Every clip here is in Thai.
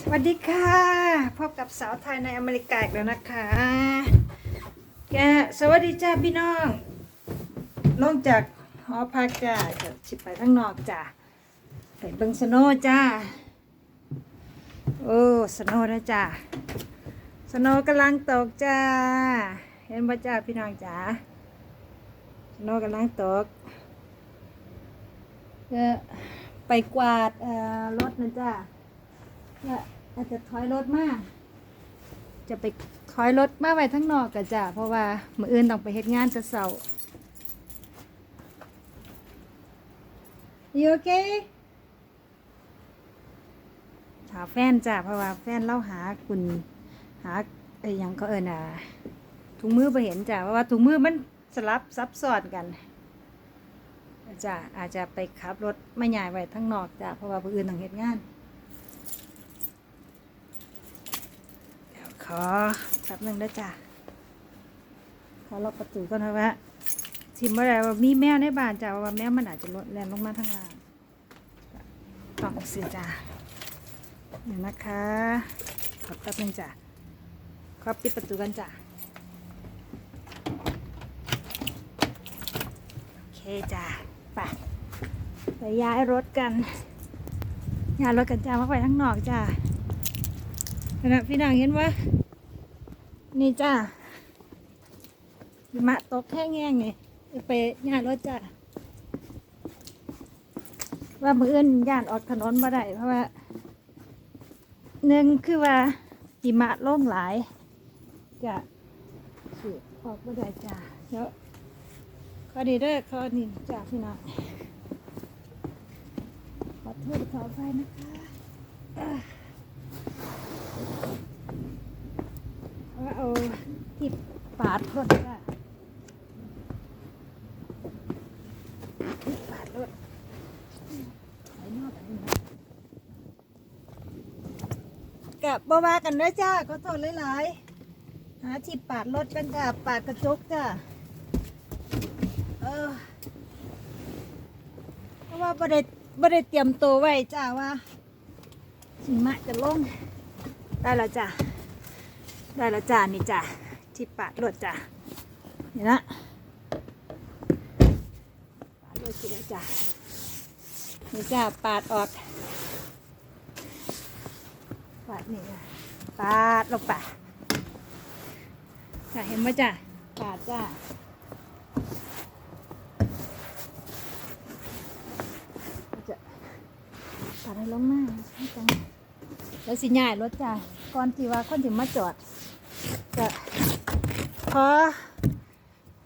สวัสดีค่ะ พบกับสาวไทยในอเมริกาอีกแล้วนะคะ แกสวัสดีจ้าพี่น้องลงจากหอพักจ้าจะชิบไปข้างนอกจ้าไปเบิงสโนว์จ้า โอ้สโนว์นะจ้าสโนว์กำลังตกจ้า เห็นบ่จ้าพี่น้องจ้าสโนว์กำลังตกจะ ไปกวาดรถนะจ้าอาจจะถอยรถมาก จะไปถอยรถมาไว้ทั้งนอกกันจ้ะเพราะว่ามืออื่นต้องไปเฮ็ดงานจะเสาร์ You okay หาแฟนจ้ะเพราะว่าแฟนเล่าหาคุณหาไอ้ยังเขาเอิญอะถุงมือไปเห็นจ้ะเพราะว่าถุงมือมันสลับซับซ้อนกัน จ้ะอาจจะไปขับรถไม่ใหญ่ไว้ทั้งนอกจ้ะเพราะว่าผู้อื่นต้องเฮ็ดงานเดี๋ยวขอแป๊บหนึ่งนะจ้ะขอล็อกประตูก่อนนะวะทิมว่าอะไรว่ามีแมวในบ้านจ้ะว่าแมวมันอาจจะลดแรงลงมาทางล่างต้องสิจ้ะเดี๋ยวนะคะขอแป๊บหนึงจ้ะขอปิดประตูกันจ้ะโอเคจ้ะ ไปไปย้ายรถกัน ย้ายรถกันจ้ามาไปข้งนอกจ้านะพี่นางเห็นว่า นี่จ้าหิมะตกแห้งๆไงไปงานรถจ้าว่ามืออื่นย่านออกถนนมาได้เพราะว่าหนึ่งคือว่าหิมะล่งหลายจะสิออกมาได้จ้าเดี๋ยว ข้อดีเด้อข้อนี้จ้าพี่น้องขอโทษขออภัยนะคะว่าเอาที่ปาดรถจ้ะปาดรถไอ้นอกอันนี้นะกับบ่ว่ากันด้วยจ้าขอโทษหลายๆหาที่ปาดรถกันจ้าปาดกระจกจ้า เออเพราะว่าบ่ได้บ่ได้เตรียมตัวไว้จ้าว่าหิมะจะลง ได้แล้วจ้าได้แล้วจ้านี่จ้าที่ปาดรถจ้านี่นะปาดรถสิแล้วจ้านี่จ้าปาดออกปาดนี่จ้ะปาดลงไปจ้าเห็นไหมจ้าปาดจ้าจะปา ดให้ลงมาจังแล้วสิย่ายรถจ้ะก่อนที่ว่าคนจะมาจอดจะขอ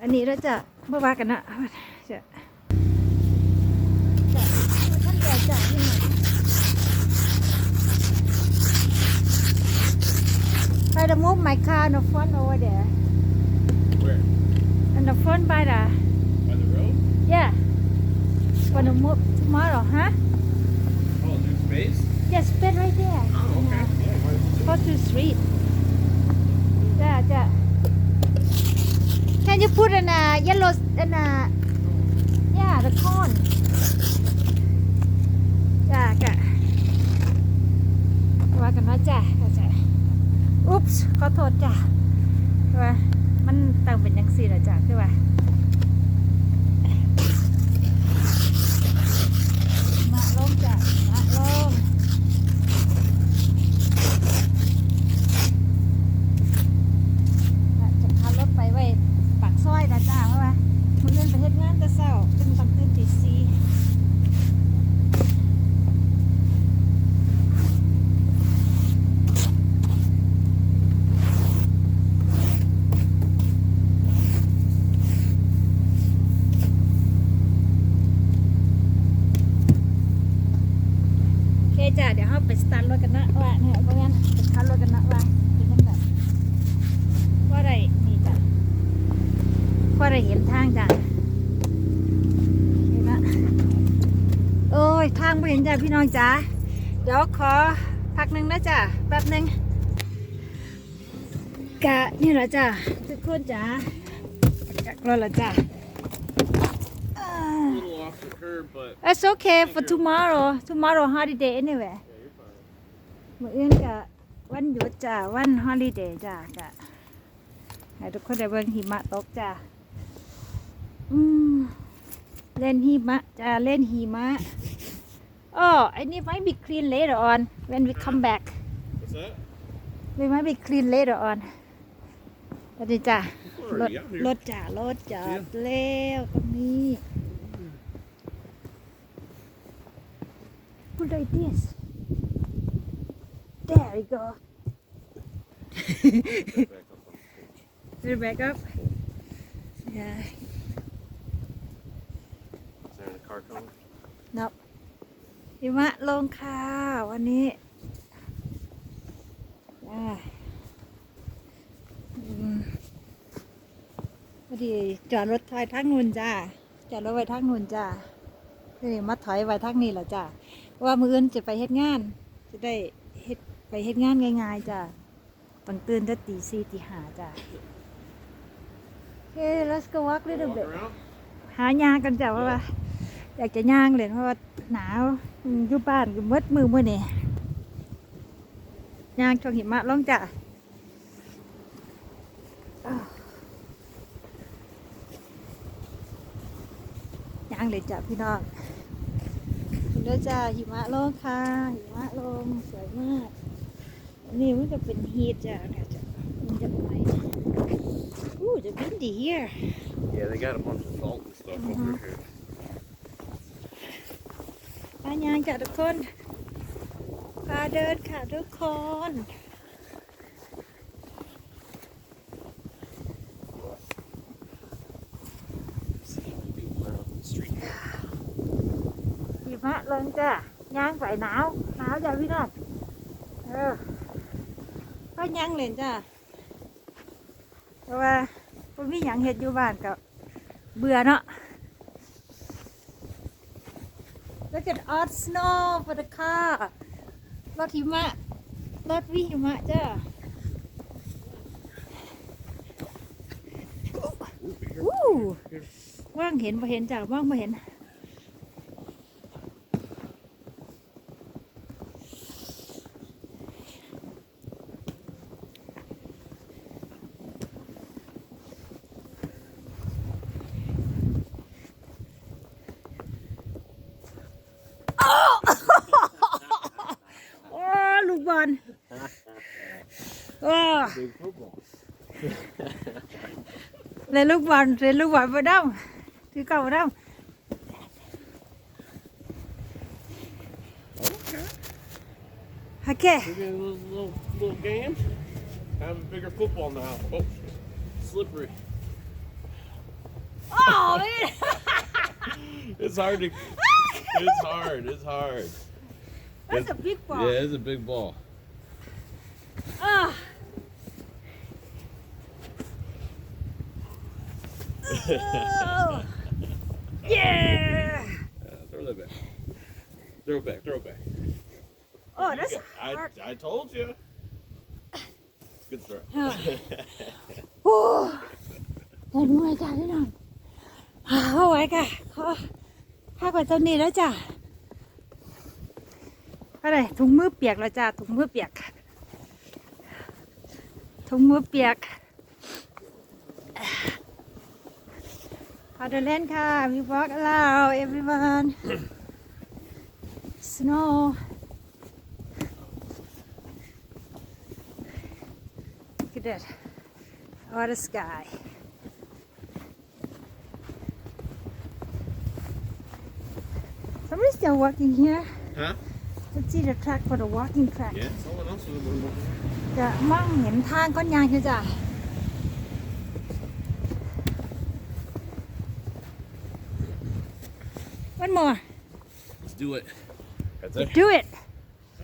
อันนี้เราจะเมื่อวากันนะจะจะท่านแก่จ่ายให้หน่อยไปดมูฟไมค์คาร์นอฟอนโอเวอร์เดร์ Where? In the front by the. By the road? Yeah. Gonna move tomorrow, huh? Oh, new space? yes bed right there Oh, okay. Yeah, right. go to street จ้าจ้า Can you put in a yellow in a yeah the corn จ้าจ้าว่ากันว่าจ้าจ้า Oops ขอโทษจ้าคือว่ามันต้องเป็นยังสี่เหรอจ้าคือว่ามาลงจ้ามาลง จะพารถไปไว้ปากซอยนะจ้าเพราะว่ามื้อเงินไปเฮ็ดงานแต่เช้าตื่นต้องตื่นตีสี่โอเคจ้าเดี๋ยวเราไปสตาร์ทรถกันนะ ว่าเนี่ยเพราะงั้นไปสตาร์ทรถกันนะว่าเป็นยังไงว่าไรนี่จ้ะว่าไรเห็นทางจ้ะเห็นละโอ้ยทางไม่เห็นจ้ะพี่น้องจ้ะเดี๋ยวขอพักหนึ่งนะจ้ะแป๊บหนึ่งกะนี่แหละจ้ะทุกคนจ้ะจากรถละจ้ะ A little off the curb, but It's okay for tomorrow tomorrow holiday anyway yeah, you're มื่ออื่นกะวันหยุดจ้าวันฮอลิเดย์จ้ากะให้ทุกคนได้เบิ่งหิมะตกจ้าอืมเล่นหิมะจ้าเล่นหิมะอ๋อไอ้นี่ might be clean later on when we come back What's that? we might be clean later on สวัสดีจ้า Where ร are ถ you? I'm ร here. ถจ้ารถจอดแล้วตรงนี้ Put like this there we go Put it back up yeah Is there a car coming? นับหิมะลงค่ะ วันนี้อ่าอืมพอดีจอดรถไว้ทางนู่นจ้าจอดรถไว้ทางนู่นจ้านี่มาถอยไว้ทางนี้แหละจ้าเพราะว่ามืออื่นจะไปเฮ็ดงานจะได้เฮ็ด ไปเฮ็ดงานง่ายๆจ้าต้องตื่นแต่ตีสี่ตีห้าจ้าโอเค let's go walk little bit หายางกันจ้ะเพราะว่า อยากจะย่างเลยเพราะว่าหนาวอยู่บ้านก็มืดมือมื่อนี่ย่างช่วงหิมะลงจ้ะย่างเลยจ้ะพี่น้องคุณด้วยจ้าหิมะลงค่ะหิมะลงสวยมาก อันนี่มันจะเป็นฮีทจ้ะเดี๋ยวจะมันจะไปอู้จะบินดี here Yeah, they got a bunch of salt and stuff Mhm. over here. พายางจ้ะทุกคนพาเดินค่ะทุกคน People out on the street. หิมะลงจ้ะย่างไปหนาวหนาวจ้ะพี่น้องเออ ก็ย่งเล่นจ้ะเพราะว่าผมมีอย่างเห็ดอยู่บ้านก็เบื่อเนาะ Look at all snow for the car รถหิมะรถวิหิมะจ้ะ Ooh, ว่างเห็นบ่เห็นจ้ะว่างบ่เห็น โอ้ลูกบอลโอ้ Big football. เล่นลูกบอลเล่นลูกบอลมาดำถือเก่ามาด Okay. ำโอเค We're getting a little, little, little game. Have a bigger football now. Oh, slippery. โอ้ย It's hard to. It's hard. It's hard. that's a big ball Yeah, it's a big ball. อ่า Oh. yeah Uh, throw that back. Throw it back. Throw it back. oh You that's got- I, hard I told you. Good throw. โอ้ได้ด้วยจ้ะพี่น้องเอาไว้ค่ะขอพักไว้ตรงนี้แล้วจ้ะอะไรถุงมือเปียกแล้วจ้ะถุงมือเปียกถุงมือเปียก พาเดินเล่นค่ะ we walk around everyone snow look at that or the sky Somebody's still walking here. Huh? Let's see the track for the walking track. Yeah, someone else was moving. จะมองเห็นทางก้อนยางคือจ้ะ One more. Let's do it. That's it. Do it.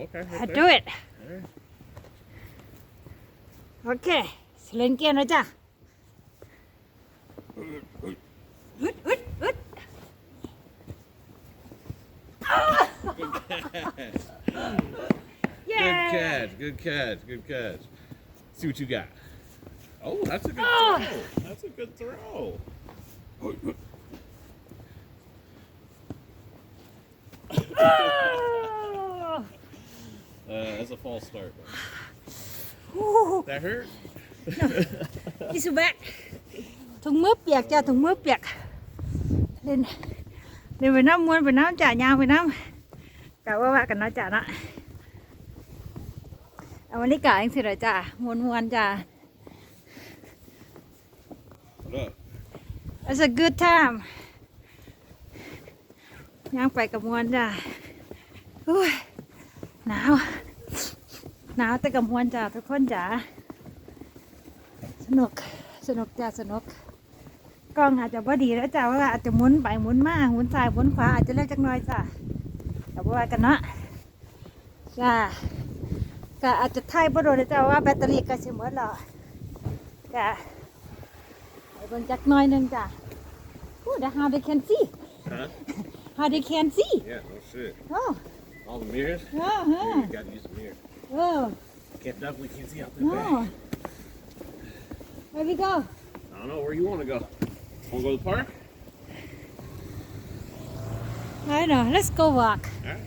Okay. I do it. Alright. โอเคเล่นเกมแล้วจ้ะอึดอึดอึด Good catch. Good catch. Good catch. See what you got. Oh, that's a good Oh. throw. That's a good throw. Uh, that's a false start. โอ้ That hurt? อิสุแบกถุงมือเปียกจ้ะถุงมือเปียกเล่นเล่นไปน้ำมวนไปน้ำจ่ายางไปน้ำกะว่าว่ากันเนาะจ้ะเนาะเอาวันนี้กะเองสิเหรอจ้ะมวนมวนๆจ้ะ What up? It's a good time ย่างไปกับมวนจ้ะโอ้ยหนาว หนาวแต่กับมวนจ้ะทุกคนจ้ะสนุก สนุกจ้ะสนุก กล้องอาจจะพอดีแล้วจ้ะว่าอาจจะหมุนไปหมุนมาหมุนซ้ายหมุนขวาอาจจะเล็กจักหน่อยจ้ะแต่ว่ากันเนาะจ้ะก็อาจจะไทยบ่โดนจ้ะว่าแบตเตอรี่ก็สิหมดแล้วก็ให้เบิ่งจักหน่อยหนึงจ้ะ Ooh, the how they can see Huh? how they can see Yeah, no shit. oh All the mirrors? oh Yeah, huh. you gotta use the mirror. oh Can't definitely can't see out the no back. where we go I don't know where you want to go. Want to go to the park? I don't know let's go walk Alright.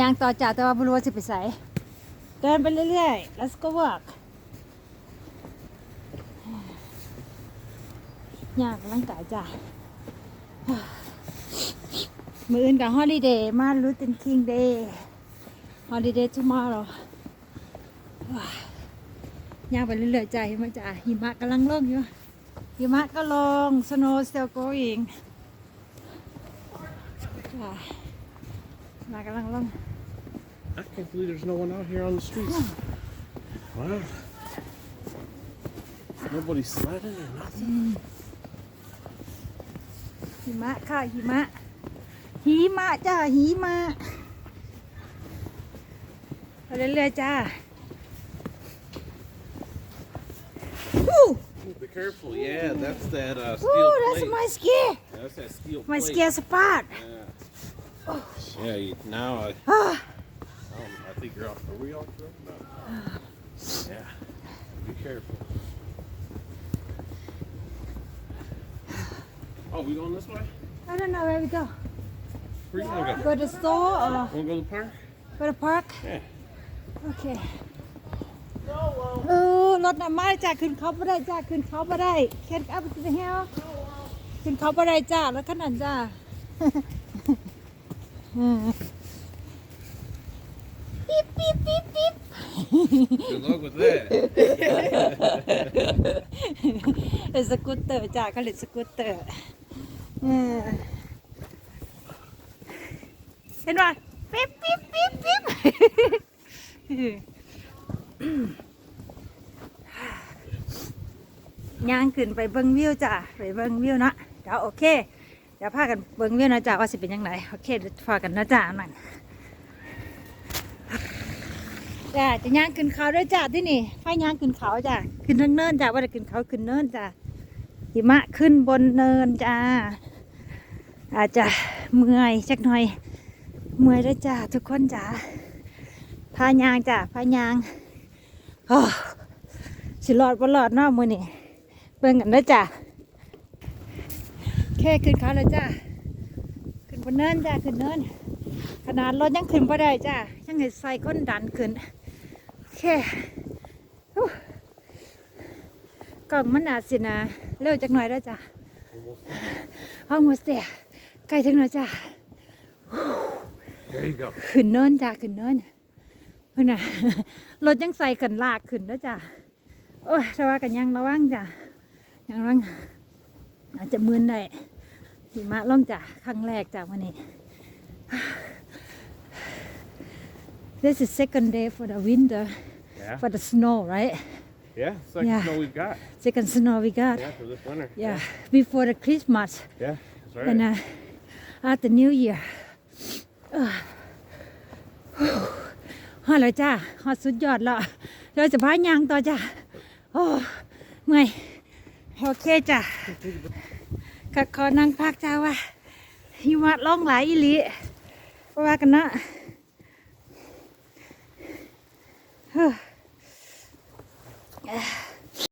ย่างต่อจากแต่ว่าบรู้ว่าสิไปใส่เดินไปเรื่อยๆ let's go walk ยากร่างกายจ้ะ มืออื่นกับ holiday มารูติน king day holiday tomorrow ว้ายย่างไปเรื่อยๆจ้ะเห็นไหมจ้ะหิมะกำลังลงอยู่หิมะก็ลง snow still going จ้ะหิมะกำลังลง I can't believe there's no one out here on the streets. Wow. Nobody sledding or nothing. หิมะค่ะหิมะ หิมะจ้าหิมะไปเรื่อยๆจ้าอู้ Ooh, be careful. Yeah, that's that uh, อู้ steel that's plate. my scare That's that steel my plate. scare spot Yeah. Yeah, you, now I, Ah, um, I think you're off. Are we off the road? No. Yeah. Be careful. Oh, we going this way? I don't know where we go Where you gonna go? go to store or Wanna go to the park? go to park Yeah. โอเคเออรถน่ะมาจ้าขึ้นเขาไม่ได้จ้าขึ้นเขาไม่ได้แค่อัพไปเฮลขึ้นเขาไม่ได้จ้ารถขนาดจ้าอืมปิ๊บปิ๊บปิ๊บปิ๊บ Good luck with that. เป็นสกูตเตอร์จ้าเขาเรียกสกูตเตอร์เออ เห็นป่ะปิ๊บปิ๊บปิ๊บปิ๊บย่างขึ้นไปเบิ้งวิวจ้ะไปเบิ้งวิวนะเดี๋ยวโอเค เดี๋ยวพากันเบิ้งวิวนะจ้ะว่าสิเป็นยังไงโอเคเดี๋ยวพากันนะจ้ะนั่นจ้ะจะย่างขึ้นเขาด้วยจ้ะที่นี่ไฟย่างขึ้นเขาจ้ะขึ้นทางเนินจ้ะว่าจะขึ้นเขาขึ้นเนินจ้ะหิมะขึ้นบนเนินจ้าอาจจะเมื่อยจักหน่อย เมื่อยด้วจ้ะทุกคนจ้ะพายางจ้ะพายางโอ้สิรอดบ่รอดนาะมื้อนี้เบิ่งกันเด้จ้ะแค่ขึ้นเขาแล้วจ้ะขึ้นบนเนินจ้ะขึ้นเนินขนาดรถยังขึ้นบ่ได้จ้ะยังให้ใส่คนดันขึ้นแค่ฮู้กล่องมันอาจสินะเร็วจักหน่อยแล้วจ้ะ almost there ใกล้ถึงแล้วจ้ะ There you go. ขึ้นเนินจ้ะขึ้นเนินเพื่นน่ะรถยังใส่กันลากขึ้นแล้วจ้ะโอ้ยแต่ว่ากันยังระวังจ้ะยังระวังอาจจะมึนได้หิมะล่มจ้ะครั้งแรกจ้ะวันนี้ This is second day for the winter Yeah. for the snow right Yeah. Second Yeah. snow we've got. second snow we got Yeah, for this winter. yeah before the Christmas Yeah. That's right. and uh, after New Year ฮอดแล้วจ้าฮอดสุดยอดแล้วเราจะพายางต่อจ้าโอ้เมื่อยโอเคจ้ะก็ขอนั่งพักจ้าว่าหิมะล่องหลายอีหลีว่ากันนะเฮ้อ